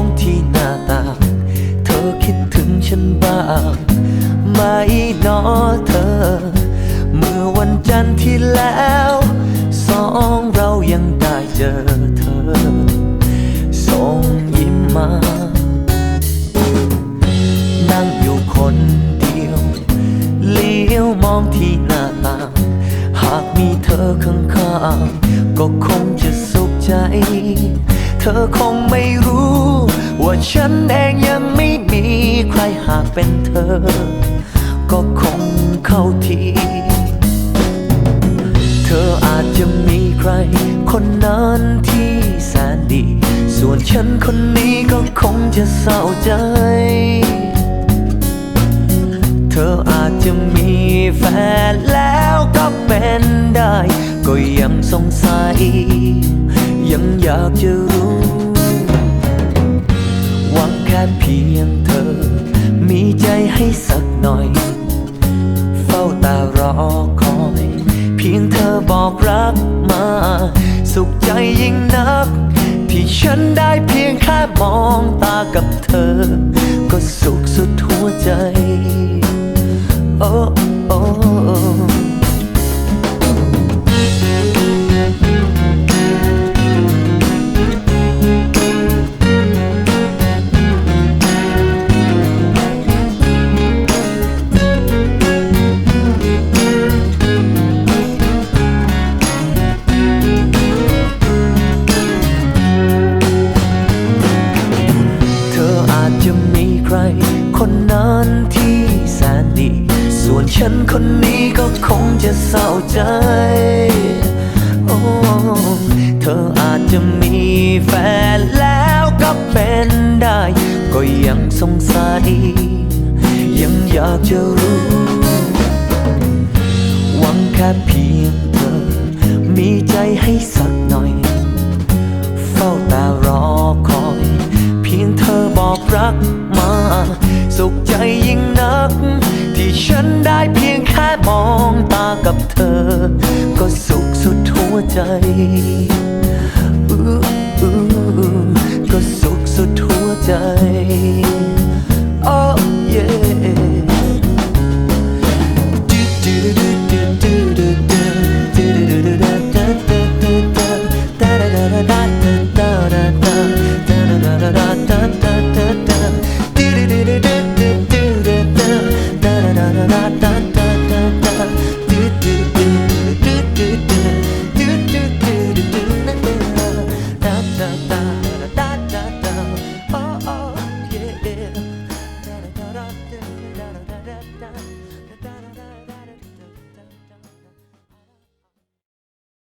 องที่หน้าต่างเธอคิดถึงฉันบ้างไหมหนอเธอ เมื่อวันจันทร์ที่แล้ว สองเรายังได้เจอเธอ ส่งยิ้มมา นั่งอยู่คนเดียว เลี้ยวมองที่หน้าต่าง หากมีเธอข้างๆก็คงจะส ใจ เธอคงไม่รู้ ว่าฉันเองยังไม่มีใครหากเป็นเธอ ก็คงเข้าที เธออาจจะมีใคร คนนั้นที่แสนดี ส่วนฉันคนนี้ก็คงจะเศร้าใจ เธออาจจะมีแฟนแล้วก็เป็นได้ ก็ยังสงสัย อยากจะรู้หวังแค่เพียงเธอ มีใจให้สักหน่อย เฝ้าตารอคอย เพียงเธอบอกรักมา สุขใจยิ่งนัก ที่ฉันได้เพียงแค่มองตากับเธอ ก็สุขสุดหัวใจ โอ้โอ้ ฉันคนนี้ก็คงจะเศร้าใจ โอ้ เธออาจจะมีแฟนแล้วก็เป็นได้ ก็ยังสงสัย ยังอยากจะรู้ หวังแค่เพียงเธอ มีใจให้สักหน่อย เฝ้าแต่รอคอย เพียงเธอบอกรักมา สุขใจยิ่งน จก็สุขสุดหัวใจ oh yeah